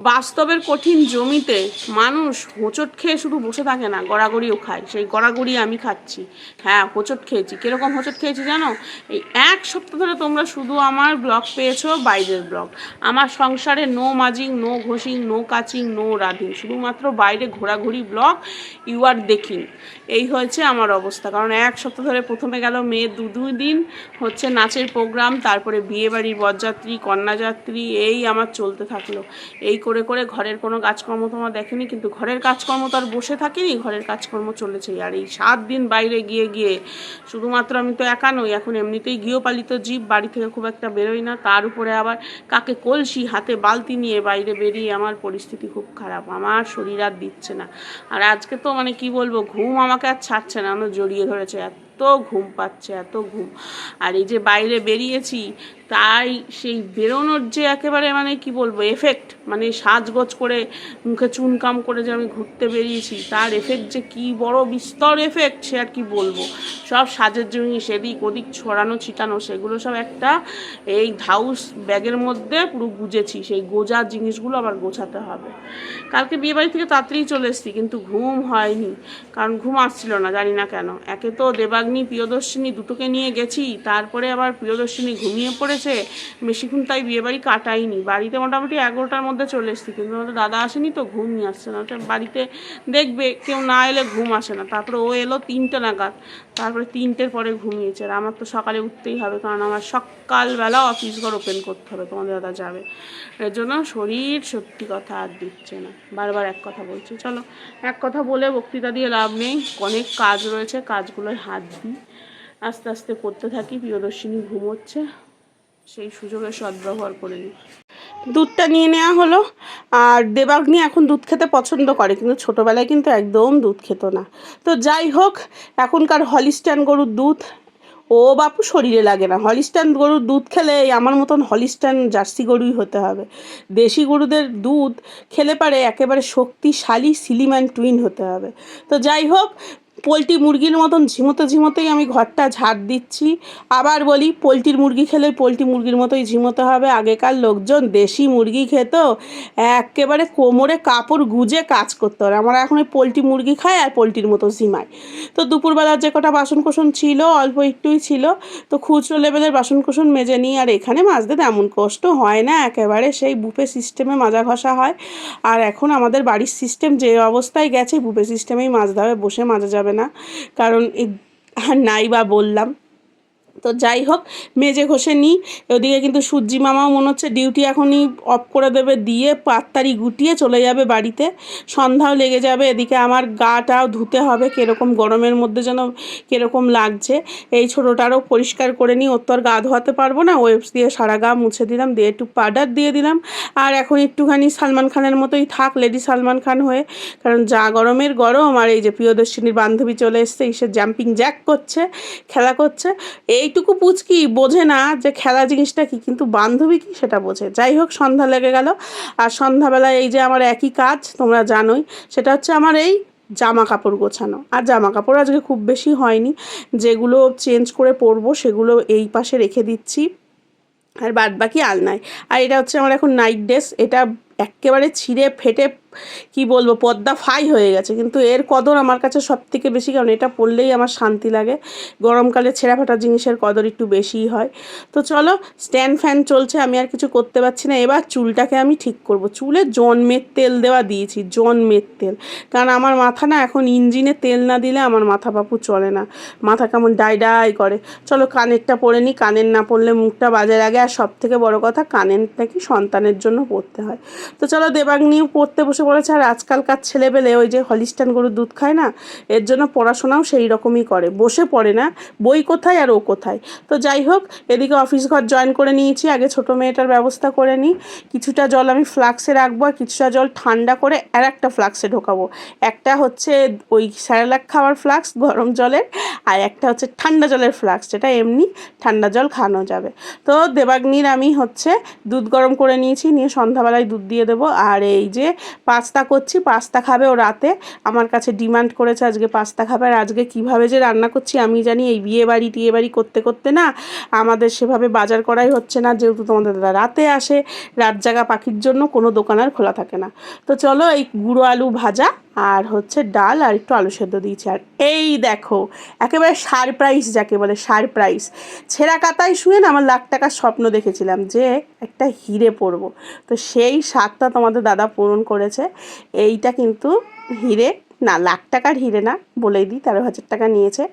বাস্তবের কঠিন জমিতে মানুষ হোঁচট খেয়ে শুধু বসে থাকে না, গড়াগড়িও খায়। সেই গড়াগড়ি আমি খাচ্ছি। হ্যাঁ হোঁচট খেয়েছি। কীরকম হোঁচট খেয়েছি জানো? এই এক সপ্তাহ ধরে তোমরা শুধু আমার ব্লগ পেয়েছ, বাইরের ব্লগ। আমার সংসারে নো মাজিং, নো ঘষিং, নো কাচিং, নো রাধিং। শুধুমাত্র বাইরে ঘোরাঘুরি ব্লগ ইউ আর দেখিং এই হয়েছে আমার অবস্থা। কারণ এক সপ্তাহ ধরে প্রথমে গেল মেয়ের দু, দুই দিন। হচ্ছে নাচের প্রোগ্রাম তারপরে বিয়েবাড়ির বরযাত্রী, কন্যাযাত্রী, এই আমার চলতে থাকল। এই করে করে ঘরের কোনো কাজকর্ম তোমার দেখেনি, কিন্তু ঘরের কাজকর্ম তো আর বসে থাকিনি, ঘরের কাজকর্ম চলেছেই আর এই সাত দিন বাইরে গিয়ে গিয়ে শুধুমাত্র আমি তো একা নই, এখন এমনিতেই গৃহপালিত জীব, বাড়ি থেকে খুব একটা বেরোই না। তার উপরে আবার কাকে কলসি হাতে বালতি নিয়ে বাইরে বেরিয়ে আমার পরিস্থিতি খুব খারাপ, আমার শরীর আর দিচ্ছে না। আর আজকে তো মানে কি বলব, ঘুম আমাকে আর ছাড়ছে না আমার জড়িয়ে ধরেছে এত। ঘুম পাচ্ছে, এত ঘুম। আর এই যে বাইরে বেরিয়েছি, তাই সেই বেরোনোর যে একেবারে মানে কি বলব এফেক্ট মানে সাজগোজ করে মুখে চুনকাম করে যে আমি ঘুরতে বেরিয়েছি, তার এফেক্ট যে কি বড় বিস্তর এফেক্ট সে আর কি বলব। সব সাজের জিনিস এদিক ওদিক ছড়ানো, ছিটানো, সেগুলো সব একটা এই ধাউস ব্যাগের মধ্যে পুরো গুজেছি, সেই গোজার জিনিসগুলো আবার গোছাতে হবে। কালকে বিয়ে বাড়ি থেকে তাড়াতাড়ি চলে এসেছি, কিন্তু ঘুম হয়নি, কারণ ঘুম আসছিল না, জানি না কেন। একে তো দেবাগ্নি প্রিয়দর্শিনী দুটোকে নিয়ে গেছি, তারপরে আবার প্রিয়দর্শিনী ঘুমিয়ে পড়েছে বেশিক্ষণ তাই বিয়ে বিয়েবাড়ি কাটাইনি। বাড়িতে মোটামুটি এগারোটার মধ্যে চলে এসেছি, কিন্তু আমাদের দাদা আসেনি তো ঘুম নিয়ে আসছে না। বাড়িতে দেখবে, কেউ না এলে ঘুম আসে না। তারপরে ও এলো তিনটে নাগাদ, তারপরে তিনটের পরে ঘুমিয়েছে। আর আমার তো সকালে উঠতেই হবে, কারণ আমার সকালবেলা অফিস ঘর ওপেন করতে হবে, তোমাদের দাদা যাবে। এর জন্য শরীর সত্যি কথা আর দিচ্ছে না। বারবার এক কথা বলছি, চলো। এক কথা বলে বক্তৃতা দিয়ে লাভ নেই। অনেক কাজ রয়েছে, কাজগুলোয় হাত দিই আস্তে আস্তে করতে থাকি, প্রিয়দর্শিনী ঘুমোচ্ছে। সেই সুযোগের সদ্ব্যবহার করে নিই। দুধটা নিয়ে নেওয়া হলো। আর দেবাগ্নি এখন দুধ খেতে পছন্দ করে, কিন্তু ছোটোবেলায় কিন্তু একদম দুধ খেত না। তো যাই হোক, এখনকার হলিস্টান গরুর দুধ, ও বাপু শরীরে লাগে না। হলিস্টান গরুর দুধ খেলে আমার মতন হলিস্টান জার্সি গরুই হতে হবে। দেশি গরুদের দুধ খেলে পারে একেবারে শক্তিশালী সিলিম্যান টুইন হতে হবে। তো যাই হোক পোলট্রি মুরগির মতন ঝিমোতে ঝিমোতেই আমি ঘরটা ঝাড় দিচ্ছি। আবার বলি, পোলট্রির মুরগি খেলে পোলট্রি মুরগির মতোই ঝিমোতে হবে। আগেকার লোকজন দেশি মুরগি খেত, একেবারে কোমরে কাপড় গুজে কাজ করতে হবে আমরা এখন ওই পোলট্রি মুরগি খাই আর পোলট্রির মতো ঝিমাই। তো দুপুরবেলার যে কটা বাসনকোসন ছিল, অল্প একটুই ছিল, তো খুচরো লেভেলের বাসনকোসন মেজে নিই আর এখানে মাজতে তেমন কষ্ট হয় না। একেবারে সেই বুফে সিস্টেমে মাজা ঘষা হয়। আর এখন আমাদের বাড়ির সিস্টেম যে অবস্থায় গেছে, বুফে সিস্টেমেই মাজতে হবে। বসে মাজা যাবে না। কারণ নাই বা বললাম। তো যাই হোক, মেজে ঘষে নিই। ওদিকে কিন্তু সূর্যি মামাও মনে হচ্ছে ডিউটি এখনই অফ করে দেবে, দিয়ে পাত্তারি গুটিয়ে চলে যাবে বাড়িতে। সন্ধ্যাও লেগে যাবে, এদিকে আমার গাটাও ধুতে হবে, কীরকম গরমের মধ্যে যেন কীরকম লাগছে। এই ছোটোটারও পরিষ্কার করে নিই, ওর তো আর গা ধোয়াতে পারব না ওয়েবস দিয়ে সারা গা মুছে দিলাম, দিয়ে একটু পাউডার দিয়ে দিলাম। আর এখন একটুখানি সালমান খানের মতোই থাক লেডি সালমান খান হয়ে। কারণ যা গরমের গরম, আর এই যে প্রিয়দর্শিনীর বান্ধবী চলে এসছে এসে জাম্পিং জ্যাক করছে, খেলা করছে। এইটুকু পুচকি বোঝে না যে খেলা জিনিসটা কি, কিন্তু বান্ধবী কি সেটা বোঝে। যাই হোক, সন্ধ্যা লেগে গেল। আর সন্ধ্যাবেলায় এই যে আমার একই কাজ, তোমরা জানোই, সেটা হচ্ছে আমার এই জামা কাপড় গোছানো। আর জামা কাপড় আজকে খুব বেশি হয়নি। যেগুলো চেঞ্জ করে পরবো, সেগুলো এই পাশে রেখে দিচ্ছি। আর বাদ বাকি আলনায়। আর এটা হচ্ছে আমার এখন নাইট ড্রেস। এটা একেবারে ছিঁড়ে ফেটে কি বলব, পদ্মা ফাই হয়ে গেছে। কিন্তু এর কদর আমার কাছে সব থেকে বেশি, কারণ এটা পরলেই আমার শান্তি লাগে। গরমকালে ছেঁড়া ফাটা জিনিসের কদর একটু বেশিই হয়। তো চলো স্ট্যান্ড ফ্যান চলছে, আমি আর কিছু করতে পারছি না। এবার চুলটাকে আমি ঠিক করব। চুলে জন্মের তেল দেওয়া দিয়েছি, জন্মের তেল। কারণ আমার মাথা না এখন ইঞ্জিনে তেল না দিলে আমার মাথা পাপু চলে না। মাথা কেমন ডাই ডাই করে। চলো, কানেরটা পরে নিই। কানের না পরলে মুখটা বাজে লাগে। আর সব থেকে বড় কথা, কানের নাকি সন্তানের জন্য পড়তে হয়। তো চলো, দেবাগ্নিও পড়তে বসে পড়েছে আর আজকালকার ছেলেবেলে ওই যে হলিস্টান গরুর দুধ খায় না, এর জন্য পড়াশোনাও সেই রকমই করে। বসে পড়ে না, বই কোথায় আর ও কোথায়? তো যাই হোক, এদিকে অফিস ঘর জয়েন করে নিয়েছি, আগে ছোটো মেয়েটার ব্যবস্থা করে নিই। কিছুটা জল আমি ফ্লাক্সে রাখব আর কিছুটা জল ঠান্ডা করে আর একটা ফ্লাক্সে ঢোকাবো। একটা হচ্ছে ওই স্যারেলাক খাওয়ার ফ্লাক্স, গরম জলের, আর একটা হচ্ছে ঠান্ডা জলের ফ্লাক্স, যেটা এমনি ঠান্ডা জল খাওয়ানো যাবে। তো দেবাগ্নির আমি হচ্ছে দুধ গরম করে নিয়েছি, নিয়ে সন্ধ্যাবেলায় দুধ দিয়ে দেবো। আর এই যে পাস্তা করছি, পাস্তা খাবে ও রাতে। আমার কাছে ডিমান্ড করেছে আজকে পাস্তা খাবে আর আজকে কীভাবে যে রান্না করছি আমি জানি, এই বিয়ে বাড়ি, টিয়ে বাড়ি করতে করতে না আমাদের সেভাবে বাজার করাই হচ্ছে না, যেহেতু তোমাদের দাদা রাতে আসে, রাত জাগা পাখির জন্য কোনো দোকান আর খোলা থাকে না। তো চলো এই গুঁড়ো আলু ভাজা আর হচ্ছে ডাল আর একটু আলু সেদ্ধ দিয়েছি। আর এই দেখো, একেবারে সার প্রাইস যাকে বলে সার প্রাইস ছেঁড়া কাতায় শুয়ে না আমার লাখ টাকার স্বপ্ন দেখেছিলাম যে একটা হিরে পরবো। তো সেই স্বাদটা তোমাদের দাদা পূরণ করেছে। এইটা কিন্তু হিরে না, লাখ টাকার হিরে না, বলেই দিই, তেরো হাজার টাকা নিয়েছে।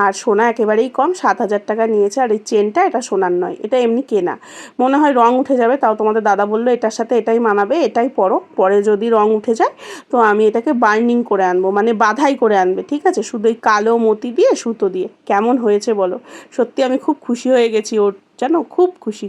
আর সোনা একেবারেই কম, সাত হাজার টাকা নিয়েছে। আর এই চেনটা এটা সোনার নয়, এটা এমনি কেনা। মনে হয় রং উঠে যাবে, তাও তোমাদের দাদা বলল, এটার সাথে এটাই মানাবে, এটাই পরো, পরে যদি রং উঠে যায়, তো আমি এটাকে বার্নিং করে আনব মানে বাধাই করে আনবে, ঠিক আছে? শুধু এই কালো মতি দিয়ে, সুতো দিয়ে। কেমন হয়েছে বলো? সত্যি আমি খুব খুশি হয়ে গেছি ওর, জানো? খুব খুশি।